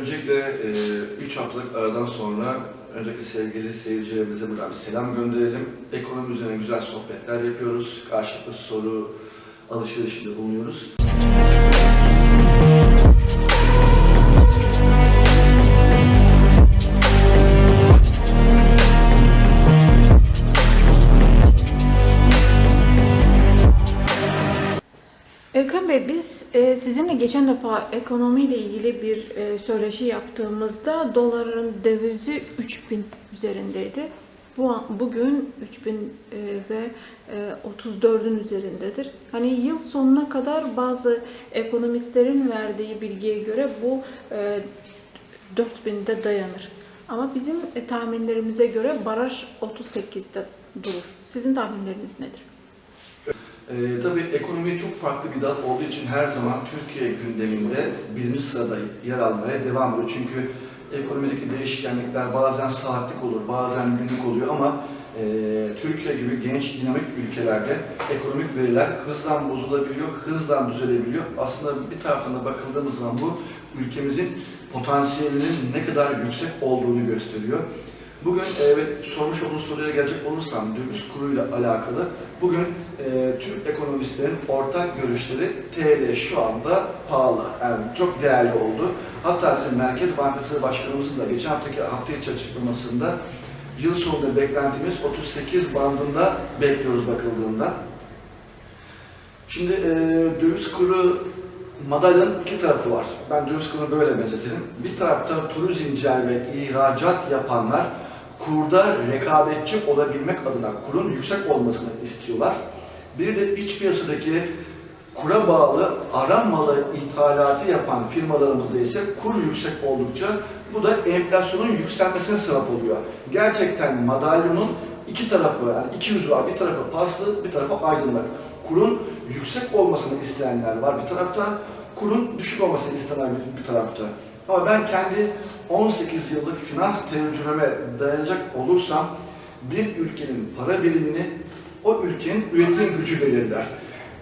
Öncelikle 3 haftalık aradan sonra öncelikle sevgili seyircilerimize buradan bir selam gönderelim. Ekonomi üzerine güzel sohbetler yapıyoruz. Karşılıklı soru alışverişinde bulunuyoruz. Erkan Bey biz e, sizinle geçen defa ekonomiyle ilgili bir e, söyleşi yaptığımızda doların dövizi 3000 üzerindeydi. Bu bugün 3000 e, ve e, 34'ün üzerindedir. Hani yıl sonuna kadar bazı ekonomistlerin verdiği bilgiye göre bu e, 4000'de dayanır. Ama bizim tahminlerimize göre baraj 38'de durur. Sizin tahminleriniz nedir? Ee, tabii ekonomi çok farklı bir dal olduğu için her zaman Türkiye gündeminde birinci sırada yer almaya devam ediyor. Çünkü ekonomideki değişkenlikler bazen saatlik olur, bazen günlük oluyor ama e, Türkiye gibi genç, dinamik ülkelerde ekonomik veriler hızla bozulabiliyor, hızla düzelebiliyor. Aslında bir taraftan da bakıldığımız zaman bu ülkemizin potansiyelinin ne kadar yüksek olduğunu gösteriyor. Bugün e, evet sormuş olduğunuz soruya gelecek olursam döviz kuruyla alakalı bugün e, tüm ekonomistlerin ortak görüşleri TL şu anda pahalı. Yani çok değerli oldu. Hatta bizim Merkez Bankası Başkanımızın da geçen haftaki hafta içi açıklamasında yıl sonunda beklentimiz 38 bandında bekliyoruz bakıldığında. Şimdi e, döviz kuru madalyanın iki tarafı var. Ben döviz kurunu böyle benzetirim. Bir tarafta turizmciler ve ihracat yapanlar kurda rekabetçi olabilmek adına kurun yüksek olmasını istiyorlar. Bir de iç piyasadaki kura bağlı aram malı ithalatı yapan firmalarımızda ise kur yüksek oldukça bu da enflasyonun yükselmesine sebep oluyor. Gerçekten madalyonun iki tarafı yani iki yüzü var. Bir tarafı paslı, bir tarafı aydınlık. Kurun yüksek olmasını isteyenler var bir tarafta, kurun düşük olmasını bir, bir tarafta. Ama ben kendi 18 yıllık finans tecrübeme dayanacak olursam bir ülkenin para birimini o ülkenin üretim gücü belirler.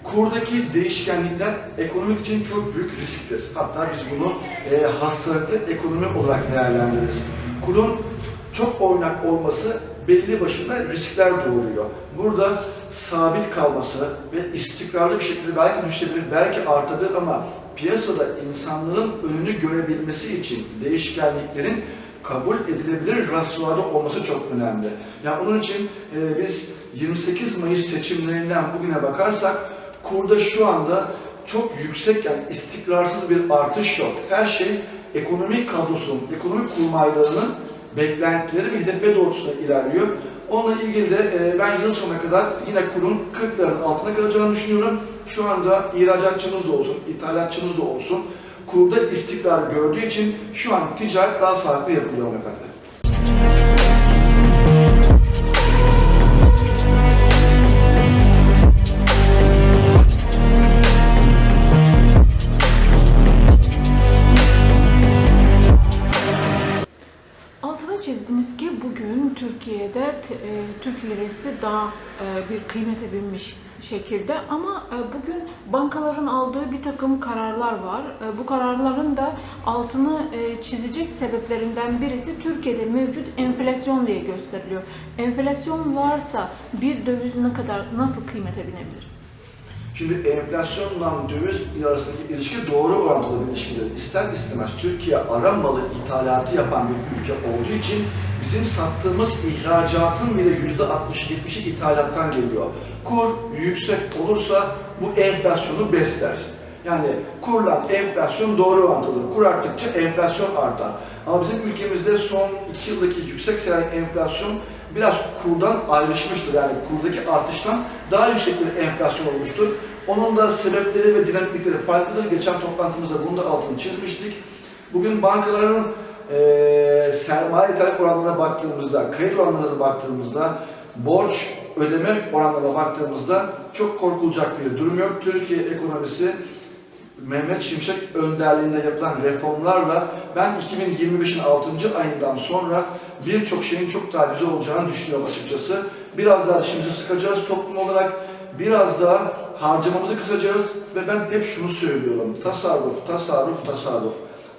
Kurdaki değişkenlikler ekonomik için çok büyük risktir. Hatta biz bunu e, hastalıklı ekonomi olarak değerlendiririz. Kurun çok oynak olması belli başında riskler doğuruyor. Burada sabit kalması ve istikrarlı bir şekilde belki düşebilir, belki artabilir ama piyasada insanların önünü görebilmesi için değişkenliklerin kabul edilebilir rasyonelde olması çok önemli. Yani onun için e, biz 28 Mayıs seçimlerinden bugüne bakarsak kurda şu anda çok yüksek yani istikrarsız bir artış yok. Her şey ekonomik kadrosunun, ekonomik kurmaylarının beklentileri ve hedefe doğrultusunda ilerliyor. Onunla ilgili de e, ben yıl sonuna kadar yine kurun 40'ların altına kalacağını düşünüyorum. Şu anda ihracatçımız da olsun, ithalatçımız da olsun kurda istikrar gördüğü için şu an ticaret daha sağlıklı yapılıyor efendim. Türk lirası daha e, bir kıymete binmiş şekilde ama e, bugün bankaların aldığı bir takım kararlar var. E, bu kararların da altını çizecek sebeplerinden birisi Türkiye'de mevcut enflasyon diye gösteriliyor. Enflasyon varsa bir döviz ne kadar nasıl kıymete binebilir? Şimdi enflasyonla döviz arasındaki ilişki doğru orantılı bir ilişkidir. İster istemez Türkiye ara malı ithalatı yapan bir ülke olduğu için bizim sattığımız ihracatın bile yüzde 60-70'i ithalattan geliyor. Kur yüksek olursa bu enflasyonu besler. Yani kurla enflasyon doğru orantılıdır. Kur arttıkça enflasyon artar. Ama bizim ülkemizde son iki yıldaki yüksek seyrek enflasyon biraz kurdan ayrışmıştır. Yani kurdaki artıştan daha yüksek bir enflasyon olmuştur. Onun da sebepleri ve dinamikleri farklıdır. Geçen toplantımızda bunu da altını çizmiştik. Bugün bankaların eee sermaye ithal oranlarına baktığımızda, kredi oranlarına baktığımızda, borç ödeme oranlarına baktığımızda çok korkulacak bir durum yok. Türkiye ekonomisi Mehmet Şimşek önderliğinde yapılan reformlarla ben 2025'in 6. ayından sonra birçok şeyin çok daha güzel olacağını düşünüyorum açıkçası. Biraz daha dişimizi sıkacağız toplum olarak, biraz daha harcamamızı kısacağız ve ben hep şunu söylüyorum. Tasarruf, tasarruf, tasarruf.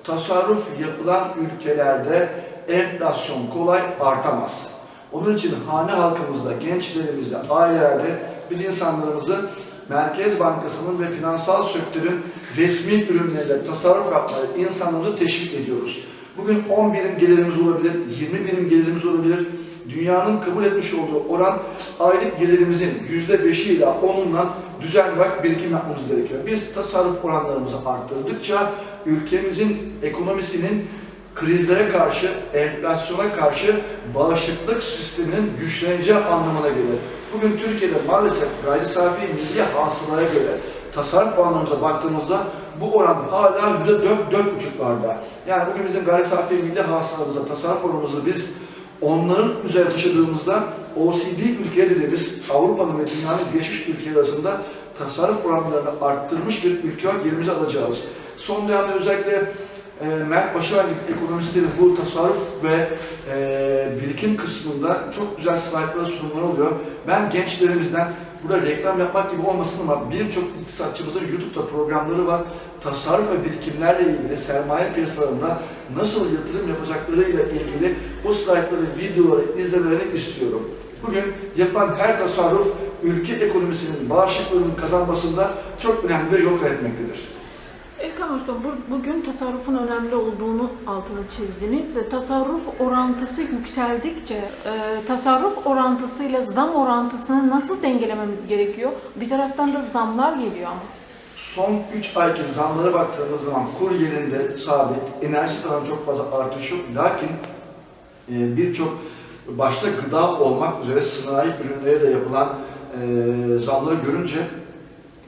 Tasarruf yapılan ülkelerde enflasyon kolay artamaz. Onun için hane halkımızda, gençlerimizde, ailelerde biz insanlarımızı Merkez Bankası'nın ve finansal sektörün resmi ürünleriyle tasarruf yapmaya insanlarımızı teşvik ediyoruz. Bugün 10 birim gelirimiz olabilir, 20 birim gelirimiz olabilir. Dünyanın kabul etmiş olduğu oran aylık gelirimizin %5'i ile 10'undan düzenli olarak birikim yapmamız gerekiyor. Biz tasarruf oranlarımızı arttırdıkça ülkemizin ekonomisinin krizlere karşı, enflasyona karşı bağışıklık sisteminin güçleneceği anlamına gelir. Bugün Türkiye'de maalesef gayri safi milli hasılaya göre tasarruf oranlarımıza baktığımızda bu oran hala %4-4,5'larda. Yani bugün bizim gayri safi milli hasılamıza tasarruf oranımızı biz onların üzerine taşıdığımızda OECD ülkeleri de biz Avrupa'nın ve dünyanın gelişmiş ülkeleri arasında tasarruf oranlarını arttırmış bir ülke olarak yerimizi alacağız. Son dönemde özellikle e, Mert Başaran gibi ekonomistlerin bu tasarruf ve e, birikim kısmında çok güzel slaytlar sunumları oluyor. Ben gençlerimizden burada reklam yapmak gibi olmasın ama birçok iktisatçımızın YouTube'da programları var. Tasarruf ve birikimlerle ilgili sermaye piyasalarında nasıl yatırım yapacaklarıyla ilgili bu slaytları, videoları izlemelerini istiyorum. Bugün yapılan her tasarruf ülke ekonomisinin bağışıklığının kazanmasında çok önemli bir yol kat Başkan, bu- bugün tasarrufun önemli olduğunu altını çizdiniz. E, Tasarruf orantısı yükseldikçe, e, tasarruf orantısıyla zam orantısını nasıl dengelememiz gerekiyor? Bir taraftan da zamlar geliyor ama. Son 3 ayki zamlara baktığımız zaman kur yerinde sabit, enerji falan çok fazla artış yok. Lakin e, birçok başta gıda olmak üzere sanayi ürünleri de yapılan zamları görünce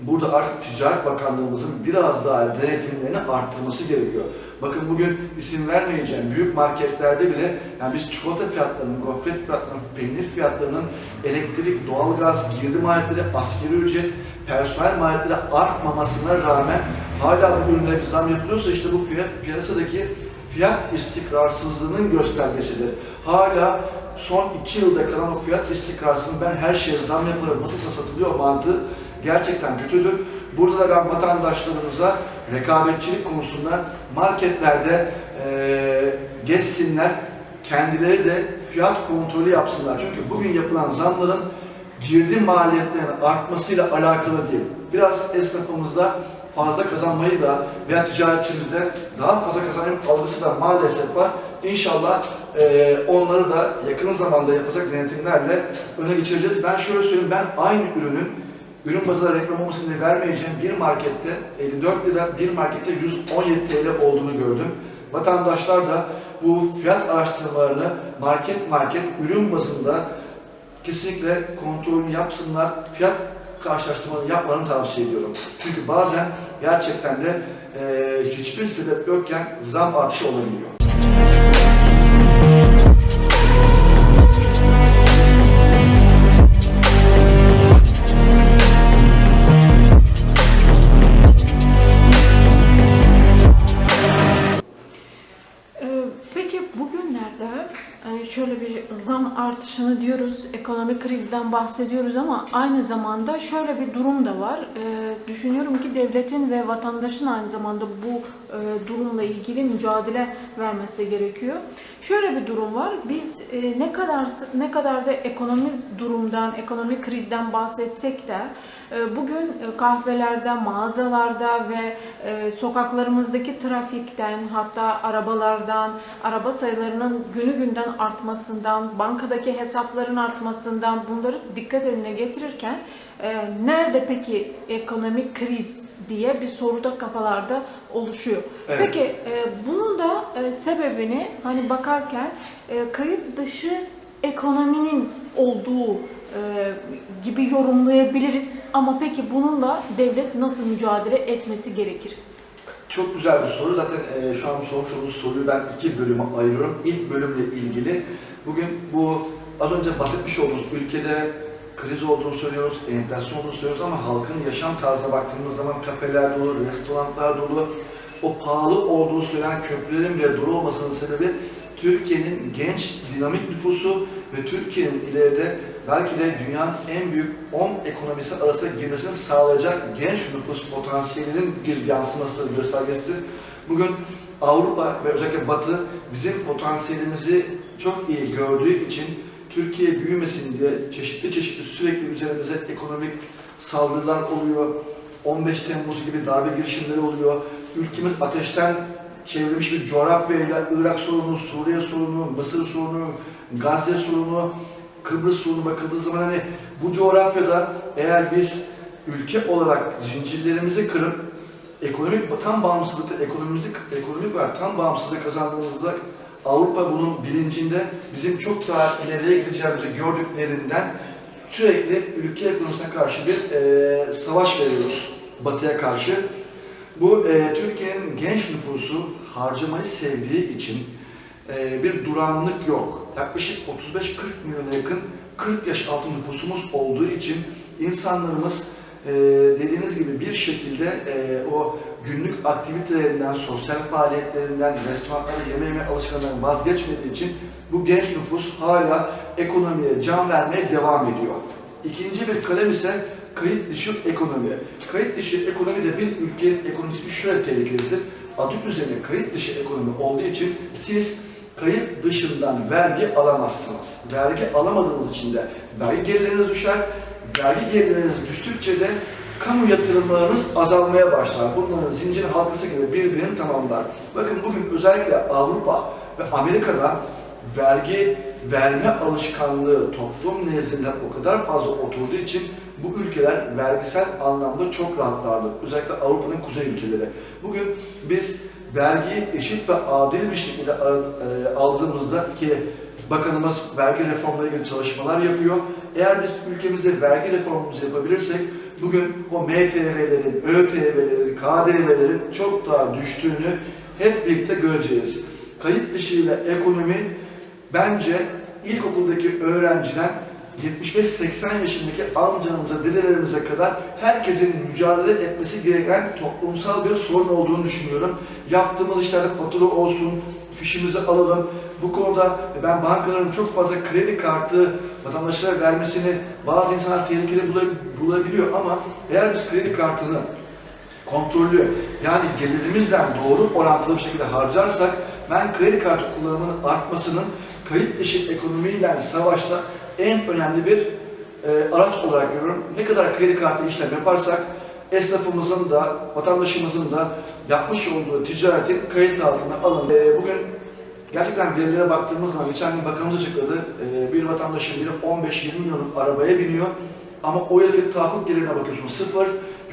burada artık Ticaret Bakanlığımızın biraz daha denetimlerini arttırması gerekiyor. Bakın bugün isim vermeyeceğim büyük marketlerde bile yani biz çikolata fiyatlarının, gofret fiyatlarının, peynir fiyatlarının, elektrik, doğalgaz, girdi maliyetleri, askeri ücret, personel maliyetleri artmamasına rağmen hala bu ürünlere bir zam yapılıyorsa işte bu fiyat piyasadaki fiyat istikrarsızlığının göstergesidir. Hala son iki yılda kalan o fiyat istikrarsızlığının ben her şeye zam yaparım, nasılsa satılıyor mantığı gerçekten kötüdür. Burada da ben vatandaşlarımıza rekabetçilik konusunda marketlerde eee geçsinler, kendileri de fiyat kontrolü yapsınlar. Çünkü bugün yapılan zamların girdi maliyetlerinin artmasıyla alakalı değil. Biraz esnafımızda fazla kazanmayı da veya ticaretçimizde daha fazla kazanma algısı da maalesef var. İnşallah eee, onları da yakın zamanda yapacak denetimlerle öne geçireceğiz. Ben şöyle söyleyeyim, ben aynı ürünün ürün bazında reklam olmasın diye vermeyeceğim bir markette 54 lira, bir markette 117 TL olduğunu gördüm. Vatandaşlar da bu fiyat araştırmalarını market market ürün bazında kesinlikle kontrolünü yapsınlar. Fiyat karşılaştırmalarını yapmalarını tavsiye ediyorum. Çünkü bazen gerçekten de eee, hiçbir sebep yokken zam artışı olabiliyor. Şöyle bir zam artışını diyoruz, ekonomik krizden bahsediyoruz ama aynı zamanda şöyle bir durum da var. Ee, Düşünüyorum ki devletin ve vatandaşın aynı zamanda bu e, durumla ilgili mücadele vermesi gerekiyor. Şöyle bir durum var. Biz e, ne kadar ne kadar da ekonomik durumdan, ekonomik krizden bahsetsek de e, bugün e, kahvelerde, mağazalarda ve e, sokaklarımızdaki trafikten, hatta arabalardan, araba sayılarının günü günden artmasından, bankadaki hesapların artmasından bunları dikkat önüne getirirken e, nerede peki ekonomik kriz diye bir soru da kafalarda oluşuyor. Evet. Peki e, bunun da e, sebebini hani bakarken e, kayıt dışı ekonominin olduğu e, gibi yorumlayabiliriz. Ama peki bununla devlet nasıl mücadele etmesi gerekir? Çok güzel bir soru. Zaten e, şu an sormuş olduğunuz soruyu ben iki bölüme ayırıyorum. İlk bölümle ilgili bugün bu az önce bahsetmiş olduğumuz ülkede kriz olduğunu söylüyoruz, enflasyon olduğunu söylüyoruz ama halkın yaşam tarzına baktığımız zaman kafeler dolu, restoranlar dolu. O pahalı olduğu söylenen köprülerin bile dolu olmasının sebebi Türkiye'nin genç, dinamik nüfusu ve Türkiye'nin ileride belki de dünyanın en büyük 10 ekonomisi arasına girmesini sağlayacak genç nüfus potansiyelinin bir yansımasıdır, göstergesidir. Bugün Avrupa ve özellikle Batı bizim potansiyelimizi çok iyi gördüğü için Türkiye büyümesin diye çeşitli çeşitli sürekli üzerimize ekonomik saldırılar oluyor. 15 Temmuz gibi darbe girişimleri oluyor. Ülkemiz ateşten çevrilmiş bir coğrafyayla Irak sorunu, Suriye sorunu, Mısır sorunu, Gazze sorunu, Kıbrıs sorunu bakıldığı zaman hani bu coğrafyada eğer biz ülke olarak zincirlerimizi kırıp ekonomik tam bağımsızlıkta ekonomimizi ekonomik olarak tam bağımsızlık kazandığımızda Avrupa bunun bilincinde bizim çok daha ileriye gideceğimizi gördüklerinden sürekli ülke ekonomisine karşı bir e, savaş veriyoruz Batı'ya karşı. Bu e, Türkiye'nin genç nüfusu harcamayı sevdiği için e, bir durağanlık yok. Yaklaşık 35-40 milyona yakın 40 yaş altı nüfusumuz olduğu için insanlarımız e, dediğiniz gibi bir şekilde e, o günlük aktivitelerinden, sosyal faaliyetlerinden, restoranlarda yeme yeme alışkanlığından vazgeçmediği için bu genç nüfus hala ekonomiye can vermeye devam ediyor. İkinci bir kalem ise kayıt dışı ekonomi. Kayıt dışı ekonomi de bir ülkenin ekonomisi şöyle tehlikelidir. Adı üzerine kayıt dışı ekonomi olduğu için siz kayıt dışından vergi alamazsınız. Vergi alamadığınız için de vergi gelirleriniz düşer. Vergi gelirleriniz düştükçe de kamu yatırımlarınız azalmaya başlar. Bunların zincir halkası gibi birbirini tamamlar. Bakın bugün özellikle Avrupa ve Amerika'da vergi verme alışkanlığı toplum nezdinde o kadar fazla oturduğu için bu ülkeler vergisel anlamda çok rahatlardır. Özellikle Avrupa'nın kuzey ülkeleri. Bugün biz vergiyi eşit ve adil bir şekilde e, aldığımızda ki Bakanımız vergi reformuna ilgili çalışmalar yapıyor. Eğer biz ülkemizde vergi reformumuzu yapabilirsek bugün o MTV'lerin, ÖTV'lerin, KDV'lerin çok daha düştüğünü hep birlikte göreceğiz. Kayıt dışı ile ekonomi bence ilkokuldaki öğrenciden 75-80 yaşındaki amcalarımıza, dedelerimize kadar herkesin mücadele etmesi gereken toplumsal bir sorun olduğunu düşünüyorum. Yaptığımız işlerde fatura olsun, fişimizi alalım. Bu konuda ben bankaların çok fazla kredi kartı vatandaşlara vermesini bazı insanlar tehlikeli bula- bulabiliyor ama eğer biz kredi kartını kontrollü yani gelirimizden doğru orantılı bir şekilde harcarsak ben kredi kartı kullanımının artmasının kayıt dışı ekonomiyle savaşta en önemli bir e, araç olarak görüyorum. Ne kadar kredi kartı işlem yaparsak esnafımızın da vatandaşımızın da yapmış olduğu ticaretin kayıt altına alın. E, bugün gerçekten verilere baktığımız zaman geçen gün bakanımız açıkladı. E, bir vatandaşın biri 15-20 milyonluk arabaya biniyor ama o yılki tahakkuk gelirine bakıyorsun sıfır,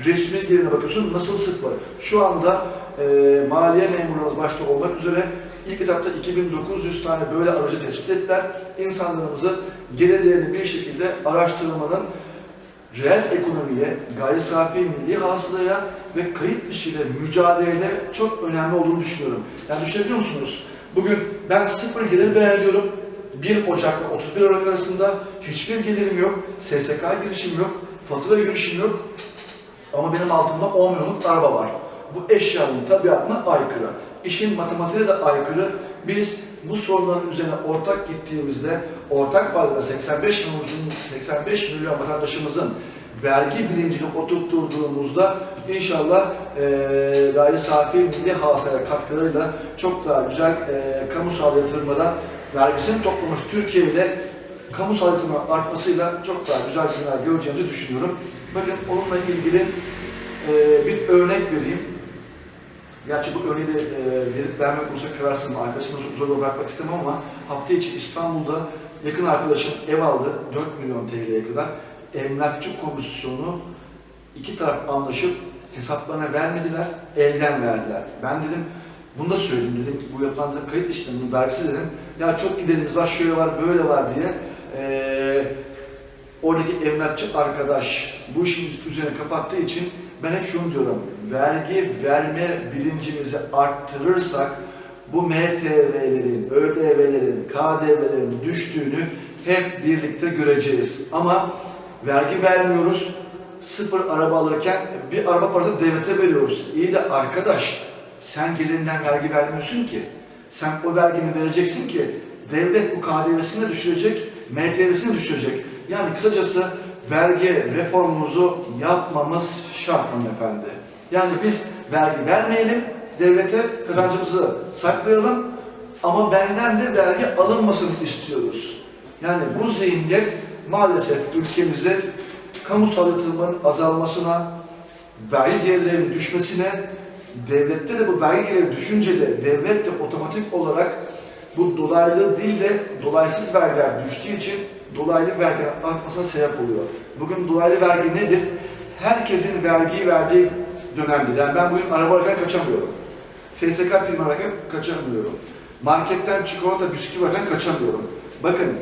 resmi gelirine bakıyorsun nasıl sıfır. Şu anda e, maliye memurlarımız başta olmak üzere ilk etapta 2900 tane böyle aracı tespit ettiler. İnsanlarımızı gelirlerini bir şekilde araştırmanın reel ekonomiye, gayri safi milli hasılaya ve kayıt dışı ile mücadelede çok önemli olduğunu düşünüyorum. Yani düşünebiliyor musunuz? Bugün ben sıfır gelir belirliyorum. 1 Ocak'la 31 Aralık arasında hiçbir gelirim yok, SSK girişim yok, fatura girişim yok. Ama benim altımda 10 milyonluk araba var. Bu eşyanın tabiatına aykırı. İşin matematiğe de aykırı. Biz bu sorunların üzerine ortak gittiğimizde ortak vadede 85 milyon, 85 milyon vatandaşımızın vergi bilincini oturtturduğumuzda inşallah eee gayri safi milli hasılaya katkılarıyla çok daha güzel eee kamusal yatırımlara vergisini toplamış Türkiye ile kamusal yatırımın artmasıyla çok daha güzel günler göreceğimizi düşünüyorum. Bakın onunla ilgili eee, bir örnek vereyim. Gerçi bu örneği de e, verip vermek olsa kararsızım. Arkadaşımı çok zor bırakmak istemem ama hafta içi İstanbul'da yakın arkadaşım ev aldı 4 milyon TL'ye kadar. Emlakçı komisyonu iki taraf anlaşıp hesaplarına vermediler, elden verdiler. Ben dedim, bunu da söyleyeyim dedim, bu yapılan kayıt işleminin vergisi dedim. Ya çok giderimiz var, şöyle var, böyle var diye. E, oradaki emlakçı arkadaş bu işin üzerine kapattığı için ben hep şunu diyorum, vergi verme bilincimizi arttırırsak bu MTV'lerin, ÖTV'lerin, KDV'lerin düştüğünü hep birlikte göreceğiz. Ama vergi vermiyoruz, sıfır araba alırken bir araba parası devlete veriyoruz. İyi de arkadaş, sen gelirinden vergi vermiyorsun ki. Sen o vergini vereceksin ki devlet bu KDV'sini düşürecek, MTV'sini düşürecek. Yani kısacası vergi reformumuzu yapmamız şart hanımefendi. Yani biz vergi vermeyelim devlete kazancımızı saklayalım ama benden de vergi alınmasını istiyoruz. Yani bu zihniyet maalesef ülkemize kamusal yatırımların azalmasına, vergi gelirlerinin düşmesine, devlette de bu vergi geliri düşünce de devlet de otomatik olarak bu dolaylı değil de dolaysız vergiler düştüğü için dolaylı vergiler artmasına sebep oluyor. Bugün dolaylı vergi nedir? Herkesin vergiyi verdiği dönemde. Yani ben bugün araba kaçamıyorum. SSK prim alırken kaçamıyorum. Marketten çikolata, bisküvi alırken kaçamıyorum. Bakın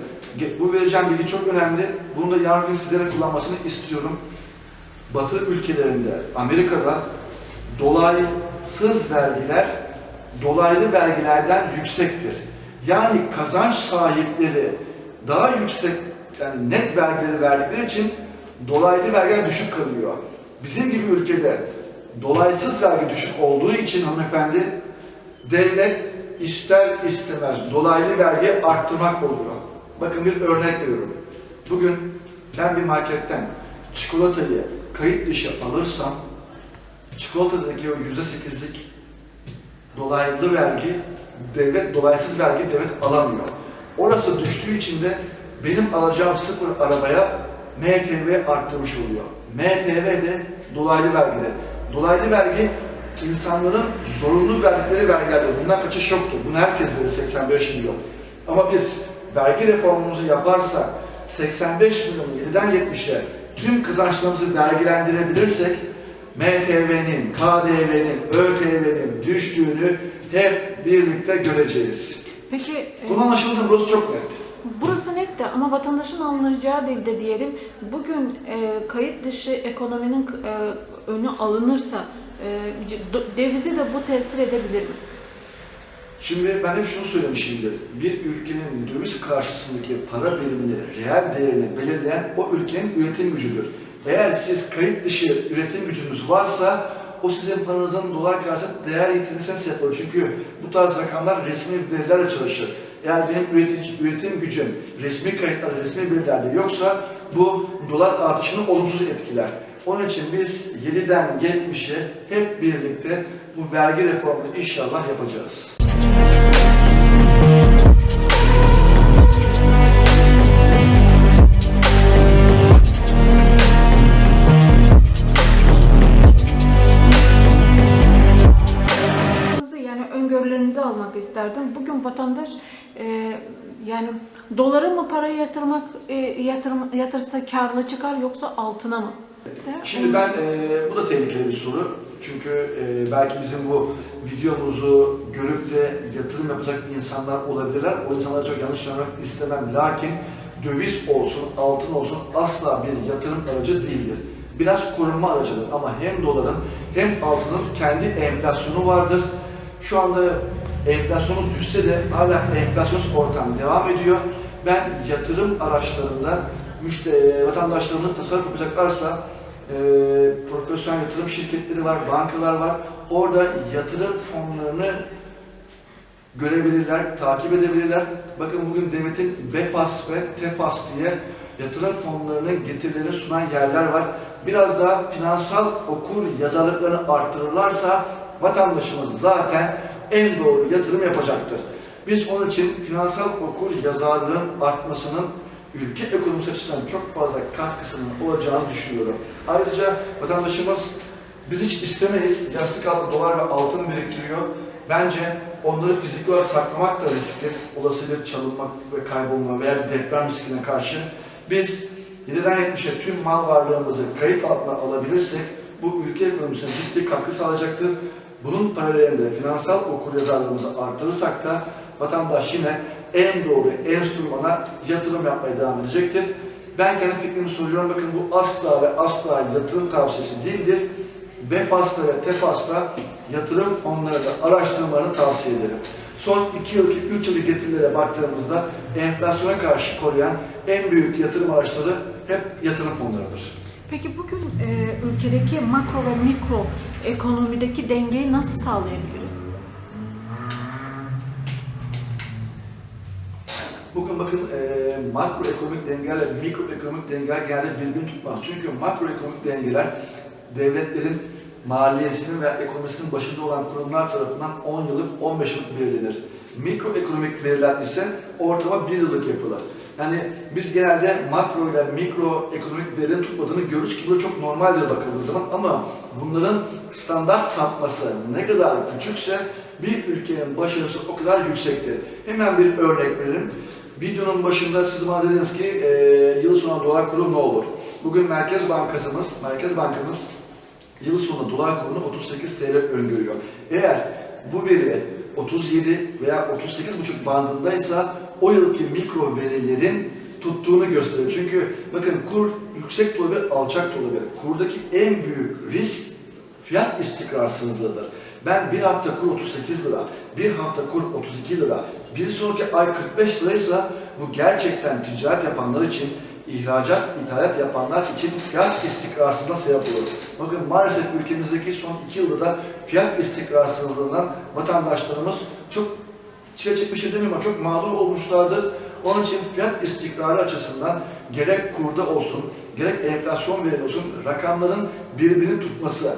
bu vereceğim bilgi çok önemli. Bunu da yarın gün sizlere kullanmasını istiyorum. Batı ülkelerinde, Amerika'da dolaysız vergiler dolaylı vergilerden yüksektir. Yani kazanç sahipleri daha yüksek yani net vergileri verdikleri için dolaylı vergiler düşük kalıyor. Bizim gibi ülkede dolaysız vergi düşük olduğu için hanımefendi devlet ister istemez dolaylı vergi arttırmak oluyor. Bakın bir örnek veriyorum. Bugün ben bir marketten çikolatayı kayıt dışı alırsam çikolatadaki o yüzde sekizlik dolaylı vergi devlet dolaysız vergi devlet alamıyor. Orası düştüğü için de benim alacağım sıfır arabaya MTV arttırmış oluyor. MTV de dolaylı vergide. Dolaylı vergi insanların zorunlu verdikleri vergilerdir. Bundan kaçış yoktur. Bunu herkes verir 85 milyon. Ama biz vergi reformumuzu yaparsak 85 milyon 7'den 70'e tüm kazançlarımızı vergilendirebilirsek MTV'nin, KDV'nin, ÖTV'nin düştüğünü hep birlikte göreceğiz. Peki e, Konu anlaşıldı mı? Burası çok net. burası net de ama vatandaşın anlayacağı dilde diyelim bugün e, kayıt dışı ekonominin e, önü alınırsa e, devize de bu tesir edebilir mi? Şimdi ben hep şunu söylemişimdir. Bir ülkenin döviz karşısındaki para birimini, reel değerini belirleyen o ülkenin üretim gücüdür. Eğer siz kayıt dışı üretim gücünüz varsa o sizin paranızın dolar karşısında değer yitirmesine sebep olur. Çünkü bu tarz rakamlar resmi verilerle çalışır. Eğer benim üretici, üretim gücüm resmi kayıtlar, resmi verilerde yoksa bu dolar artışını olumsuz etkiler. Onun için biz 7'den 70'e hep birlikte bu vergi reformunu inşallah yapacağız. İsterdim. Bugün vatandaş e, yani dolara mı para yatırmak e, yatırım, yatırsa karlı çıkar yoksa altına mı? Şimdi ben, e, bu da tehlikeli bir soru. Çünkü e, belki bizim bu videomuzu görüp de yatırım yapacak insanlar olabilirler. O insanlara çok yanlış anlamak istemem. Lakin döviz olsun, altın olsun asla bir yatırım aracı değildir. Biraz korunma aracıdır ama hem doların hem altının kendi enflasyonu vardır. Şu anda enflasyonu düşse de hala enflasyonist ortam devam ediyor. Ben yatırım araçlarında müşteri, vatandaşlarının tasarruf yapacaklarsa e, profesyonel yatırım şirketleri var, bankalar var. Orada yatırım fonlarını görebilirler, takip edebilirler. Bakın bugün devletin BEFAS ve TEFAS diye yatırım fonlarının getirilerini sunan yerler var. Biraz daha finansal okur yazarlıklarını arttırırlarsa vatandaşımız zaten en doğru yatırım yapacaktır. Biz onun için finansal okur yazarlığın artmasının ülke ekonomisi açısından çok fazla katkısının olacağını düşünüyorum. Ayrıca vatandaşımız biz hiç istemeyiz. Yastık altında dolar ve altın biriktiriyor. Bence onları fiziki olarak saklamak da riskli. Olası bir çalınmak ve kaybolma veya bir deprem riskine karşı. Biz 7'den 70'e tüm mal varlığımızı kayıt altına alabilirsek bu ülke ekonomisine ciddi katkı sağlayacaktır. Bunun paralelinde finansal okuryazarlığımızı artırırsak da vatandaş yine en doğru enstrümana yatırım yapmaya devam edecektir. Ben kendi fikrimi soruyorum. Bakın bu asla ve asla yatırım tavsiyesi değildir. BEFAS'ta ve TEFAS'ta yatırım fonları da araştırmalarını tavsiye ederim. Son 2 yılki 3 yıllık getirilere baktığımızda enflasyona karşı koruyan en büyük yatırım araçları hep yatırım fonlarıdır. Peki bugün e, ülkedeki makro ve mikro ekonomideki dengeyi nasıl sağlayabiliriz? Bugün bakın e, makroekonomik dengelerle mikroekonomik dengeler genelde birbirini tutmaz. Çünkü makroekonomik dengeler devletlerin maliyesinin veya ekonomisinin başında olan kurumlar tarafından 10 yıllık, 15 yıllık belirlenir. Mikroekonomik veriler ise ortalama 1 yıllık yapılır. Yani biz genelde makro ile mikro ekonomik verilerin tutmadığını görürüz ki bu çok normaldir bakıldığı zaman ama bunların standart sapması ne kadar küçükse bir ülkenin başarısı o kadar yüksektir. Hemen bir örnek verelim. Videonun başında siz bana dediniz ki e, yıl sonu dolar kuru ne olur? Bugün Merkez Bankasımız, Merkez Bankamız yıl sonu dolar kurunu 38 TL öngörüyor. Eğer bu veri 37 veya 38,5 bandındaysa o yılki mikro verilerin tuttuğunu gösterir. Çünkü bakın kur yüksek de olabilir, alçak da olabilir. Kurdaki en büyük risk fiyat istikrarsızlığıdır. Ben bir hafta kur 38 lira, bir hafta kur 32 lira, bir sonraki ay 45 liraysa bu gerçekten ticaret yapanlar için, ihracat, ithalat yapanlar için fiyat istikrarsızlığına sebep olur. Bakın maalesef ülkemizdeki son iki yılda da fiyat istikrarsızlığından vatandaşlarımız çok çile çekmiştir demiyorum ama çok mağdur olmuşlardır. Onun için fiyat istikrarı açısından gerek kurda olsun, gerek enflasyon veri olsun rakamların birbirini tutması,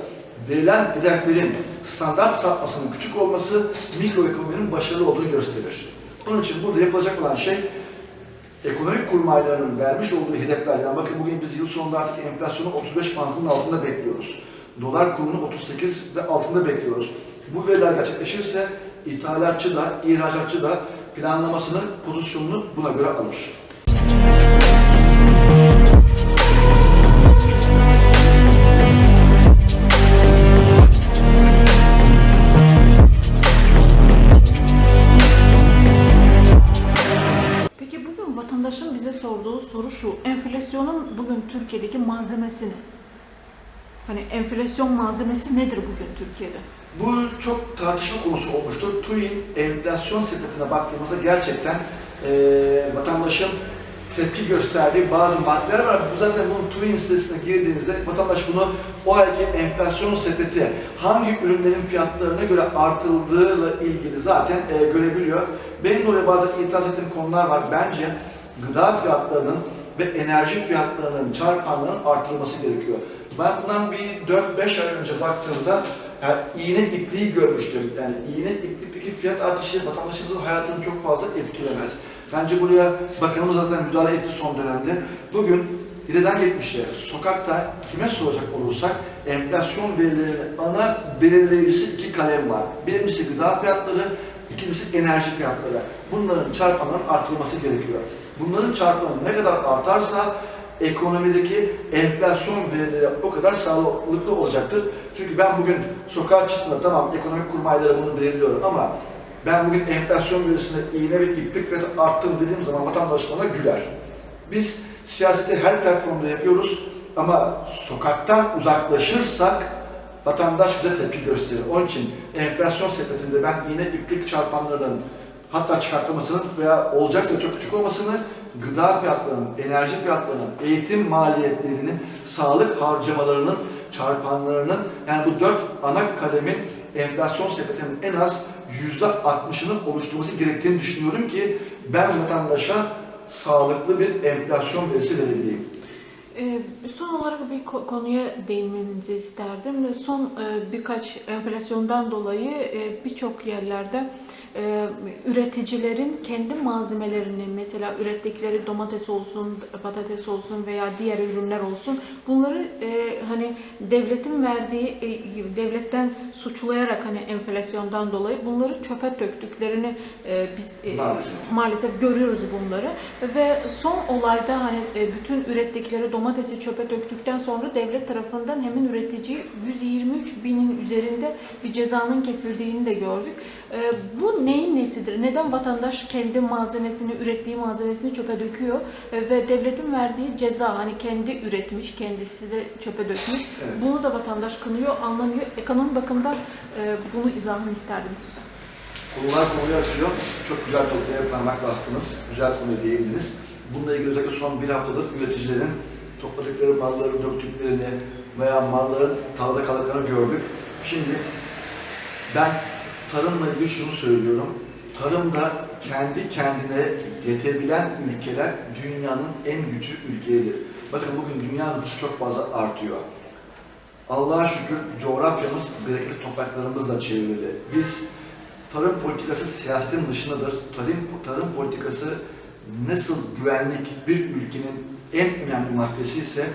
verilen hedeflerin standart sapmasının küçük olması mikroekonominin başarılı olduğunu gösterir. Onun için burada yapılacak olan şey ekonomik kurmaylarının vermiş olduğu hedefler, yani bakın bugün biz yıl sonunda artık enflasyonu 35 bandının altında bekliyoruz. Dolar kurunu 38 ve altında bekliyoruz. Bu veriler gerçekleşirse ithalatçı da, ihracatçı da planlamasını, pozisyonunu buna göre alır. Peki bugün vatandaşın bize sorduğu soru şu. Enflasyonun bugün Türkiye'deki malzemesi ne? Hani enflasyon malzemesi nedir bugün Türkiye'de? Bu çok tartışma konusu olmuştur. TÜİ'nin enflasyon sepetine baktığımızda gerçekten eee vatandaşın tepki gösterdiği bazı maddeler var. Bu zaten bunun TÜİ'nin sitesine girdiğinizde vatandaş bunu o ayki enflasyon sepeti hangi ürünlerin fiyatlarına göre artıldığıyla ilgili zaten eee, görebiliyor. Benim de oraya bazen itiraz ettiğim konular var. Bence gıda fiyatlarının ve enerji fiyatlarının çarpanlarının artırılması gerekiyor. Ben bundan bir 4-5 ay önce baktığımda yani iğne ipliği görmüştüm. Yani iğne iplikteki fiyat artışı vatandaşımızın hayatını çok fazla etkilemez. Bence buraya bakanımız zaten müdahale etti son dönemde. Bugün 7'den 70'e sokakta kime soracak olursak enflasyon verilerinin ana belirleyicisi iki kalem var. Birincisi gıda fiyatları, ikincisi enerji fiyatları. Bunların çarpanların artırılması gerekiyor. Bunların çarpanı ne kadar artarsa ekonomideki enflasyon verileri o kadar sağlıklı olacaktır. Çünkü ben bugün sokağa çıktığımda tamam ekonomik kurmayları bunu belirliyor ama ben bugün enflasyon verisinde iğne ve iplik fiyatı arttım dediğim zaman vatandaş bana güler. Biz siyaseti her platformda yapıyoruz ama sokaktan uzaklaşırsak vatandaş bize tepki gösterir. Onun için enflasyon sepetinde ben iğne iplik çarpanlarının hatta çıkartılmasının veya olacaksa çok küçük olmasını, gıda fiyatlarının, enerji fiyatlarının, eğitim maliyetlerinin, sağlık harcamalarının, çarpanlarının yani bu dört ana kalemin enflasyon sepetinin en az yüzde 60'ının oluşturması gerektiğini düşünüyorum ki ben vatandaşa sağlıklı bir enflasyon verisi verebileyim. Ee, son olarak bir ko- konuya değinmenizi isterdim. Son e, birkaç enflasyondan dolayı e, birçok yerlerde e, üreticilerin kendi malzemelerini mesela ürettikleri domates olsun, patates olsun veya diğer ürünler olsun bunları e, hani devletin verdiği e, devletten suçlayarak hani enflasyondan dolayı bunları çöpe döktüklerini e, biz e, Maalesef. maalesef görüyoruz bunları ve son olayda hani e, bütün ürettikleri domatesi çöpe döktükten sonra devlet tarafından hemen üreticiye 123 binin üzerinde bir cezanın kesildiğini de gördük. E, Bu neyin nesidir? Neden vatandaş kendi malzemesini, ürettiği malzemesini çöpe döküyor E, ve devletin verdiği ceza hani kendi üretmiş, kendisi de çöpe dökmüş. Evet. Bunu da vatandaş kınıyor, anlamıyor. Ekonomi bakımdan e, bunu izahını isterdim sizden. Konular konuyu açıyor. Çok güzel noktaya parmak bastınız. Güzel konuya değindiniz. Bununla ilgili özellikle son bir haftadır üreticilerin topladıkları malları döktüklerini veya malların tarlada kaldıklarını gördük. Şimdi ben tarımla ilgili şunu söylüyorum. Tarımda kendi kendine yetebilen ülkeler dünyanın en güçlü ülkeleridir. Bakın bugün dünya nüfusu çok fazla artıyor. Allah'a şükür coğrafyamız bereketli topraklarımızla çevrili. Biz tarım politikası siyasetin dışındadır. Tarım, tarım politikası nasıl güvenlik bir ülkenin en önemli maddesi ise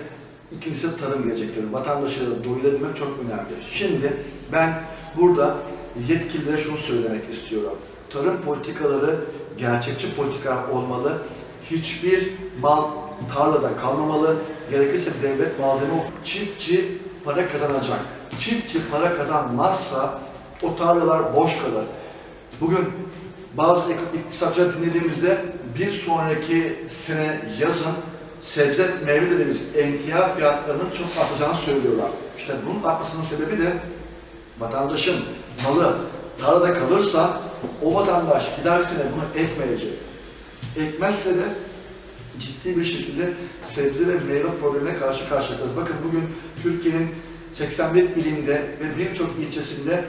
ikincisi tarım gelecektir. Vatandaşları doyurabilmek çok önemli. Şimdi ben burada yetkililere şunu söylemek istiyorum. Tarım politikaları gerçekçi politikalar olmalı. Hiçbir mal tarlada kalmamalı. Gerekirse devlet malzeme çiftçi para kazanacak. Çiftçi para kazanmazsa o tarlalar boş kalır. Bugün bazı ek- iktisatçılar dinlediğimizde bir sonraki sene yazın sebze meyve dediğimiz emtia fiyatlarının çok artacağını söylüyorlar. İşte bunun artmasının sebebi de vatandaşın malı tarlada kalırsa o vatandaş bir dahaki sene bunu ekmeyecek. Ekmezse de ciddi bir şekilde sebze ve meyve problemine karşı karşıya kalırız. Bakın bugün Türkiye'nin 81 ilinde ve birçok ilçesinde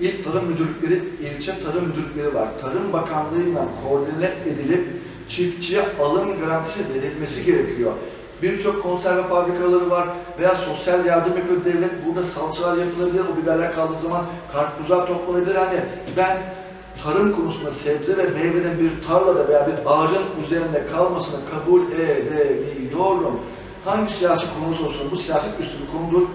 İl Tarım Müdürlükleri, ilçe tarım müdürlükleri var. Tarım Bakanlığı'yla koordine edilip çiftçiye alım garantisi verilmesi gerekiyor. Birçok konserve fabrikaları var veya sosyal yardım yapıyor devlet. Burada salçalar yapılabilir, o biberler kaldığı zaman karpuzlar toplanabilir. Hani ben tarım konusunda sebze ve meyveden bir tarlada veya bir ağacın üzerinde kalmasını kabul edemiyorum. Hangi siyasi konusu olsun bu siyaset üstü bir konudur.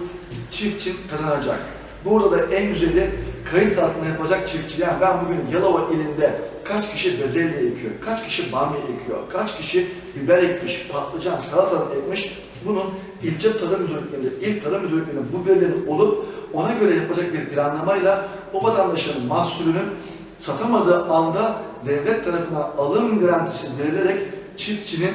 Çiftçi kazanacak. Burada da en güzeli kayıt altında yapacak çiftçi. Yani ben bugün Yalova ilinde kaç kişi bezelye ekiyor, kaç kişi bamya ekiyor, kaç kişi biber ekmiş, patlıcan, salatalık ekmiş. Bunun ilçe tarım müdürlüklerinde, il tarım müdürlüklerinde bu verilerin olup ona göre yapacak bir planlamayla o vatandaşın mahsulünün satamadığı anda devlet tarafından alım garantisi verilerek çiftçinin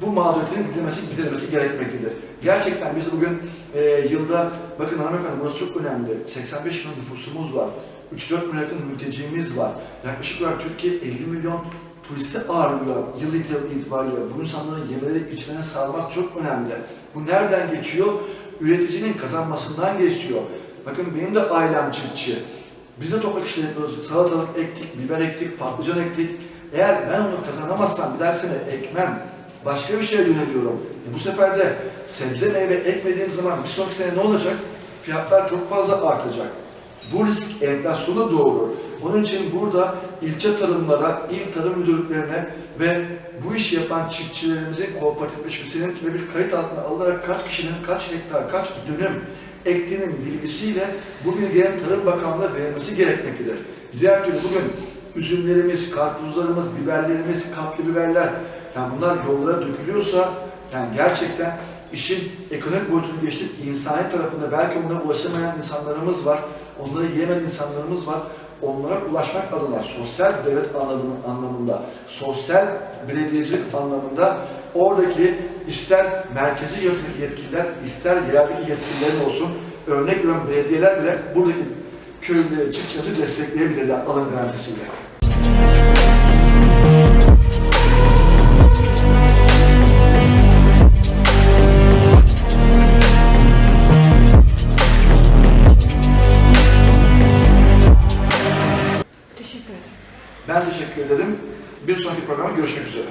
bu mağduriyetinin giderilmesi, giderilmesi gerekmektedir. Gerçekten biz bugün e, yılda, bakın hanımefendi burası çok önemli, 85 milyon nüfusumuz var, 3-4 milyon mültecimiz var. Yaklaşık olarak Türkiye 50 milyon turisti ağırlıyor yıl itibariyle. Bu insanların yemeleri, içmeleri sağlamak çok önemli. Bu nereden geçiyor? Üreticinin kazanmasından geçiyor. Bakın benim de ailem çiftçi. Biz de toprak işleri yapıyoruz. Salatalık ektik, biber ektik, patlıcan ektik. Eğer ben onu kazanamazsam bir dahaki sene ekmem, başka bir şeye yöneliyorum. E bu sefer de sebze meyve ekmediğim zaman bir sonraki sene ne olacak? Fiyatlar çok fazla artacak. Bu risk enflasyonu doğurur. Onun için burada ilçe tarımlara, il tarım müdürlüklerine ve bu işi yapan çiftçilerimizin kooperatifleşmesinin ve bir kayıt altına alınarak kaç kişinin kaç hektar, kaç dönüm ektiğinin bilgisiyle bu bilgilerin Tarım Bakanlığı'na verilmesi gerekmektedir. Diğer türlü bugün üzümlerimiz, karpuzlarımız, biberlerimiz, kaplı biberler, yani bunlar yollara dökülüyorsa yani gerçekten işin ekonomik boyutunu geçtik. insani tarafında belki onlara ulaşamayan insanlarımız var. Onları yiyemeyen insanlarımız var. Onlara ulaşmak adına sosyal devlet anlamı- anlamında, sosyal belediyecilik anlamında oradaki ister merkezi yetkililer, ister yereldeki yetkililer olsun, örnek veriyorum belediyeler bile buradaki köylüleri, çiftçileri destekleyebilirler alım garantisiyle. Ben teşekkür ederim. Bir sonraki programa görüşmek üzere.